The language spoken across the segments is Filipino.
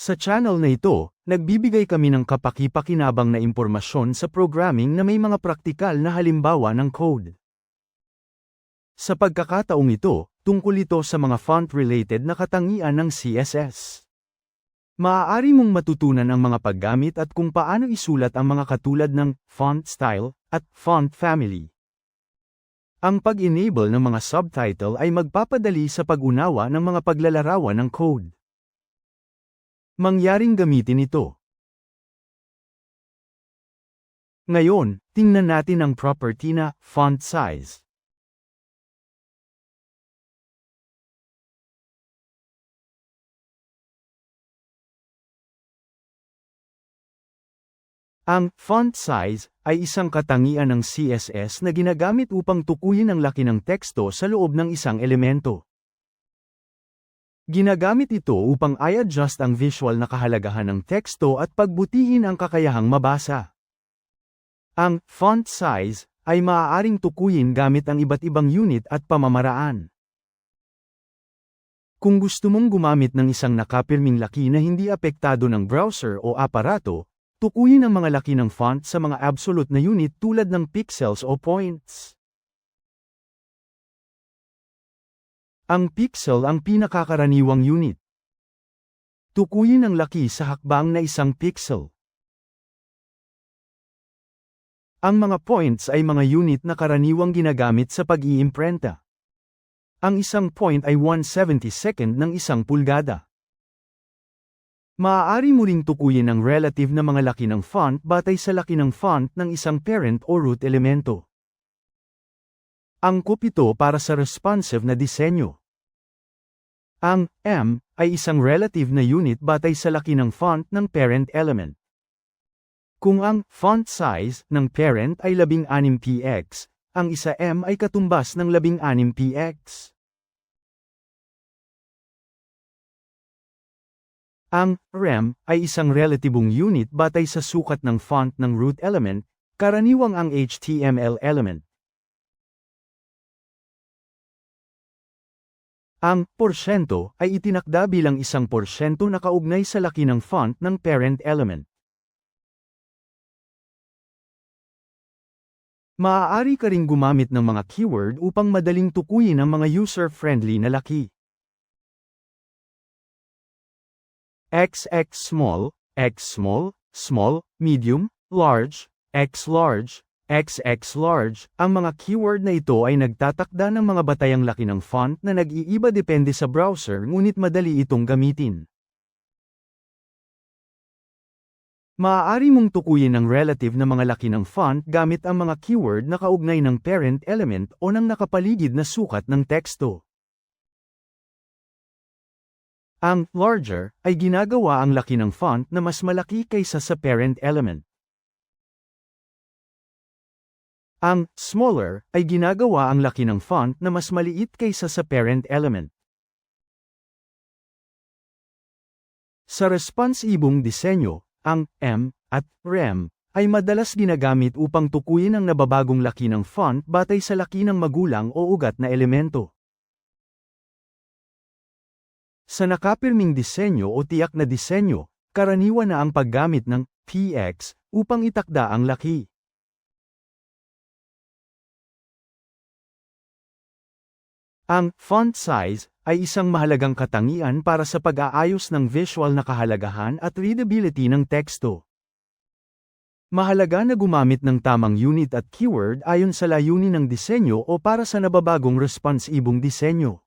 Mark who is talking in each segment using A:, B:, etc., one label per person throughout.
A: Sa channel na ito, nagbibigay kami ng kapaki-pakinabang na impormasyon sa programming na may mga praktikal na halimbawa ng code. Sa pagkakataong ito, tungkol ito sa mga font-related na katangian ng CSS. Maaari mong matutunan ang mga paggamit at kung paano isulat ang mga katulad ng font style at font family. Ang pag-enable ng mga subtitle ay magpapadali sa pag-unawa ng mga paglalarawan ng code. Mangyaring gamitin ito. Ngayon, tingnan natin ang property na font size. Ang font size ay isang katangian ng CSS na ginagamit upang tukuyin ang laki ng teksto sa loob ng isang elemento. Ginagamit ito upang i-adjust ang visual na kahalagahan ng teksto at pagbutihin ang kakayahang mabasa. Ang font size ay maaaring tukuyin gamit ang iba't ibang unit at pamamaraan. Kung gusto mong gumamit ng isang nakapirming laki na hindi apektado ng browser o aparato, Tukuyin ang mga laki ng font sa mga absolute na unit tulad ng pixels o points. Ang pixel ang pinakakaraniwang unit. Tukuyin ang laki sa hakbang na isang pixel. Ang mga points ay mga unit na karaniwang ginagamit sa pag-iimprenta. Ang isang point ay 1/72 ng isang pulgada. Maaari mo ring tukuyin ang relative na mga laki ng font batay sa laki ng font ng isang parent o root elemento. Angkop ito para sa responsive na disenyo. Ang M ay isang relative na unit batay sa laki ng font ng parent element. Kung ang font size ng parent ay 16px, ang isa M ay katumbas ng 16px. Ang rem ay isang relatibong unit batay sa sukat ng font ng root element, karaniwang ang HTML element. Ang porsyento ay itinakda bilang isang porsyento na kaugnay sa laki ng font ng parent element. Maaari ka ring gumamit ng mga keyword upang madaling tukuyin ang mga user-friendly na laki. XX small, X small, small, medium, large, X large, XX large, ang mga keyword na ito ay nagtatakda ng mga batayang laki ng font na nag-iiba depende sa browser ngunit madali itong gamitin. Maaari mong tukuyin ang relative na mga laki ng font gamit ang mga keyword na kaugnay ng parent element o ng nakapaligid na sukat ng teksto. Ang larger ay ginagawa ang laki ng font na mas malaki kaysa sa parent element. Ang smaller ay ginagawa ang laki ng font na mas maliit kaysa sa parent element. Sa responsibong disenyo, ang M at REM ay madalas ginagamit upang tukuyin ang nababagong laki ng font batay sa laki ng magulang o ugat na elemento. Sa nakapirming disenyo o tiyak na disenyo, karaniwan na ang paggamit ng PX upang itakda ang laki. Ang font size ay isang mahalagang katangian para sa pag-aayos ng visual na kahalagahan at readability ng teksto. Mahalaga na gumamit ng tamang unit at keyword ayon sa layunin ng disenyo o para sa nababagong responsibong disenyo.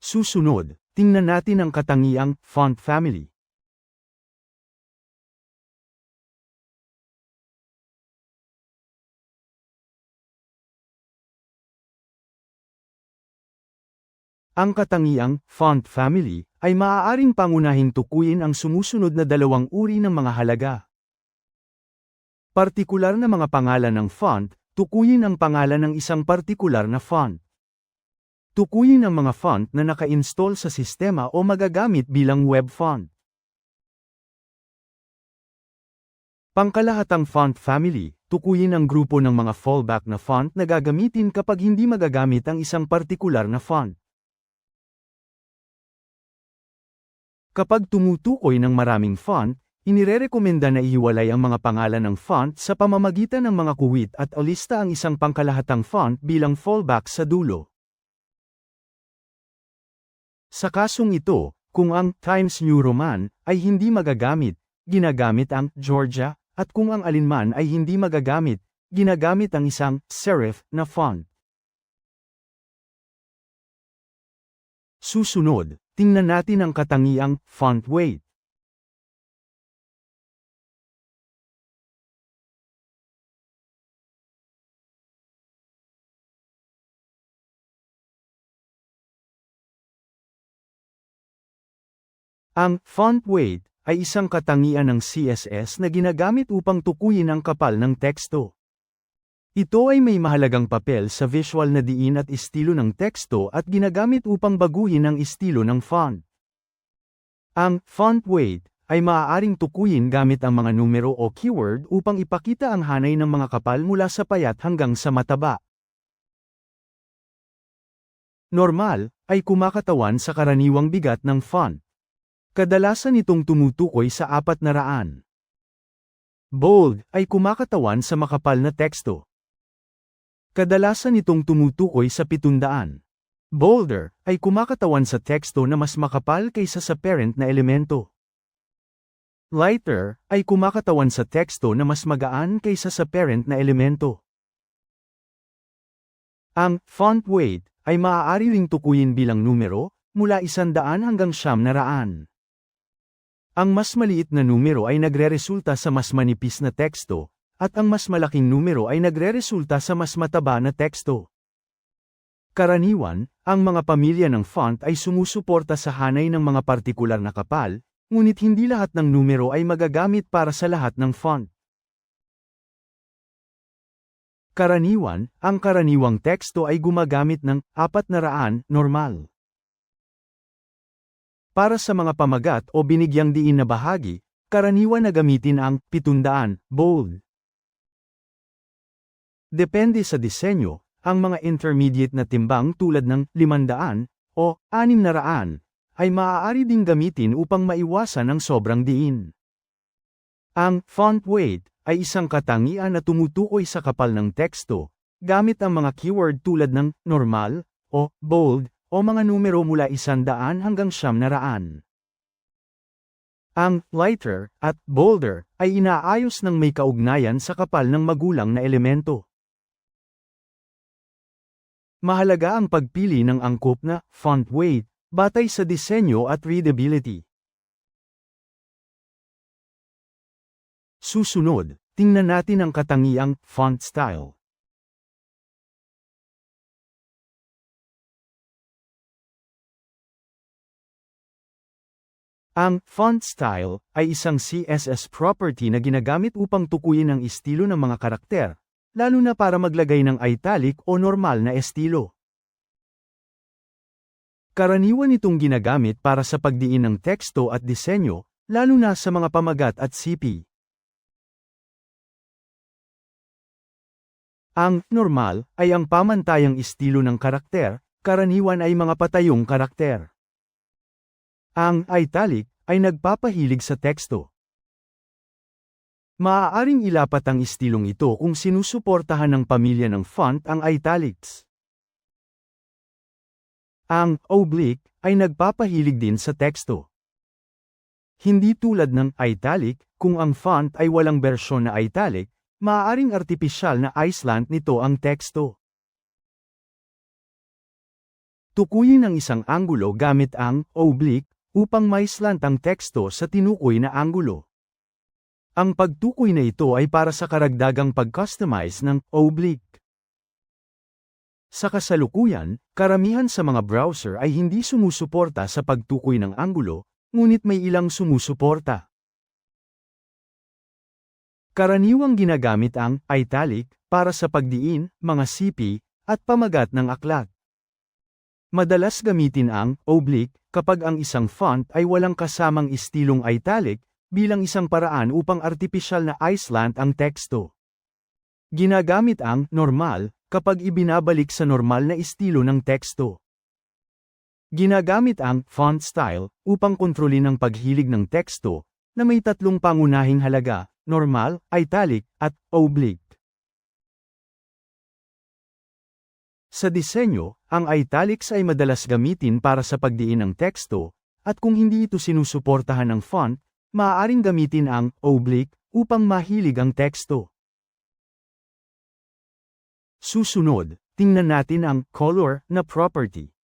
A: Susunod, tingnan natin ang katangiang font family. Ang katangiang font family ay maaaring pangunahing tukuyin ang sumusunod na dalawang uri ng mga halaga. Partikular na mga pangalan ng font, tukuyin ang pangalan ng isang partikular na font. Tukuyin ang mga font na naka-install sa sistema o magagamit bilang web font. Pangkalahatang font family, tukuyin ang grupo ng mga fallback na font na gagamitin kapag hindi magagamit ang isang partikular na font. Kapag tumutukoy ng maraming font, inirerekomenda na ihiwalay ang mga pangalan ng font sa pamamagitan ng mga kuwit at alista ang isang pangkalahatang font bilang fallback sa dulo. Sa kasong ito, kung ang Times New Roman ay hindi magagamit, ginagamit ang Georgia, at kung ang alinman ay hindi magagamit, ginagamit ang isang serif na font. Susunod, tingnan natin ang katangiang font weight. Ang font weight ay isang katangian ng CSS na ginagamit upang tukuyin ang kapal ng teksto. Ito ay may mahalagang papel sa visual na diin at estilo ng teksto at ginagamit upang baguhin ang estilo ng font. Ang font weight ay maaaring tukuyin gamit ang mga numero o keyword upang ipakita ang hanay ng mga kapal mula sa payat hanggang sa mataba. Normal ay kumakatawan sa karaniwang bigat ng font. Kadalasan itong tumutukoy sa apat na raan. Bold ay kumakatawan sa makapal na teksto. Kadalasan itong tumutukoy sa pitundaan. Bolder ay kumakatawan sa teksto na mas makapal kaysa sa parent na elemento. Lighter ay kumakatawan sa teksto na mas magaan kaysa sa parent na elemento. Ang font weight ay maaari ring tukuyin bilang numero, mula isandaan hanggang siyam na raan. Ang mas maliit na numero ay nagreresulta sa mas manipis na teksto, at ang mas malaking numero ay nagreresulta sa mas mataba na teksto. Karaniwan, ang mga pamilya ng font ay sumusuporta sa hanay ng mga partikular na kapal, ngunit hindi lahat ng numero ay magagamit para sa lahat ng font. Karaniwan, ang karaniwang teksto ay gumagamit ng 400 normal. Para sa mga pamagat o binigyang diin na bahagi, karaniwan na gamitin ang 700 bold. Depende sa disenyo, ang mga intermediate na timbang tulad ng 500 o 600 ay maaari ding gamitin upang maiwasan ang sobrang diin. Ang font weight ay isang katangian na tumutukoy sa kapal ng teksto, gamit ang mga keyword tulad ng normal o bold o mga numero mula isandaan hanggang siyam na raan. Ang lighter at bolder ay inaayos ng may kaugnayan sa kapal ng magulang na elemento. Mahalaga ang pagpili ng angkop na font weight batay sa disenyo at readability. Susunod, tingnan natin ang katangiang font style. Ang font style ay isang CSS property na ginagamit upang tukuyin ang estilo ng mga karakter, lalo na para maglagay ng italic o normal na estilo. Karaniwan itong ginagamit para sa pagdiin ng teksto at disenyo, lalo na sa mga pamagat at CP. Ang normal ay ang pamantayang estilo ng karakter, karaniwan ay mga patayong karakter. Ang italic ay nagpapahilig sa teksto. Maaaring ilapat ang estilong ito kung sinusuportahan ng pamilya ng font ang italics. Ang oblique ay nagpapahilig din sa teksto. Hindi tulad ng italic, kung ang font ay walang bersyon na italic, maaaring artipisyal na Iceland nito ang teksto. Tukuyin ang isang anggulo gamit ang oblique upang maislant ang teksto sa tinukoy na anggulo. Ang pagtukoy na ito ay para sa karagdagang pag-customize ng oblique. Sa kasalukuyan, karamihan sa mga browser ay hindi sumusuporta sa pagtukoy ng anggulo, ngunit may ilang sumusuporta. Karaniwang ginagamit ang italic para sa pagdiin, mga CP, at pamagat ng aklat. Madalas gamitin ang oblique kapag ang isang font ay walang kasamang estilong italic bilang isang paraan upang artipisyal na Iceland ang teksto. Ginagamit ang normal kapag ibinabalik sa normal na estilo ng teksto. Ginagamit ang font style upang kontrolin ang paghilig ng teksto na may tatlong pangunahing halaga, normal, italic, at oblique. Sa disenyo, ang italics ay madalas gamitin para sa pagdiin ng teksto, at kung hindi ito sinusuportahan ng font, maaaring gamitin ang oblique upang mahilig ang teksto. Susunod, tingnan natin ang color na property.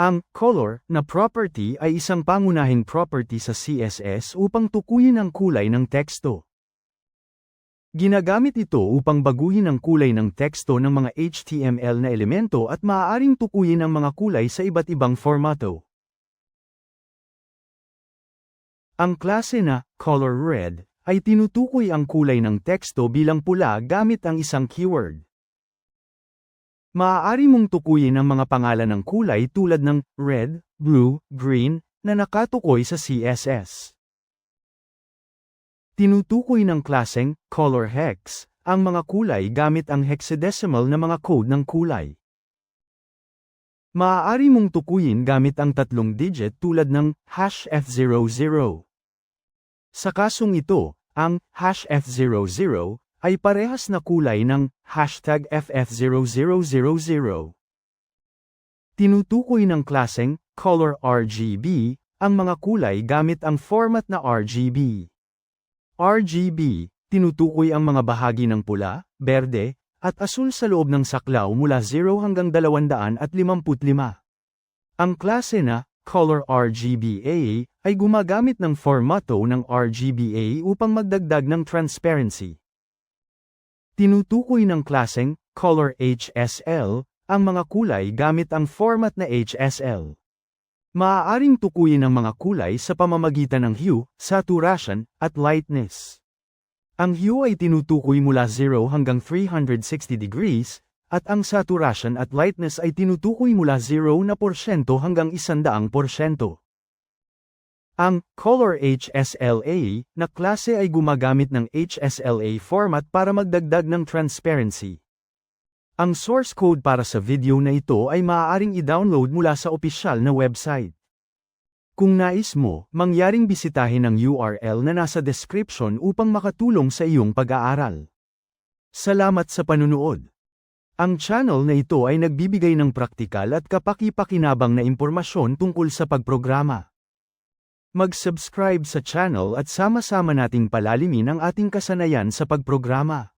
A: Ang color na property ay isang pangunahing property sa CSS upang tukuyin ang kulay ng teksto. Ginagamit ito upang baguhin ang kulay ng teksto ng mga HTML na elemento at maaaring tukuyin ang mga kulay sa iba't ibang formato. Ang klase na color red ay tinutukoy ang kulay ng teksto bilang pula gamit ang isang keyword. Maaari mong tukuyin ang mga pangalan ng kulay tulad ng red, blue, green na nakatukoy sa CSS. Tinutukoy ng klaseng color hex ang mga kulay gamit ang hexadecimal na mga code ng kulay. Maaari mong tukuyin gamit ang tatlong digit tulad ng hash F00. Sa kasong ito, ang hash F00 ay parehas na kulay ng hashtag FF0000. Tinutukoy ng klaseng color RGB ang mga kulay gamit ang format na RGB. RGB, tinutukoy ang mga bahagi ng pula, berde, at asul sa loob ng saklaw mula 0 hanggang 255. Ang klase na color RGBA ay gumagamit ng formato ng RGBA upang magdagdag ng transparency. Tinutukoy ng klaseng color HSL ang mga kulay gamit ang format na HSL. Maaaring tukuyin ang mga kulay sa pamamagitan ng hue, saturation, at lightness. Ang hue ay tinutukoy mula 0 hanggang 360 degrees, at ang saturation at lightness ay tinutukoy mula 0 na porsyento hanggang 100 porsyento. Ang Color HSLA na klase ay gumagamit ng HSLA format para magdagdag ng transparency. Ang source code para sa video na ito ay maaaring i-download mula sa opisyal na website. Kung nais mo, mangyaring bisitahin ang URL na nasa description upang makatulong sa iyong pag-aaral. Salamat sa panunood. Ang channel na ito ay nagbibigay ng praktikal at kapaki-pakinabang na impormasyon tungkol sa pagprograma. Mag-subscribe sa channel at sama-sama nating palalimin ang ating kasanayan sa pagprograma.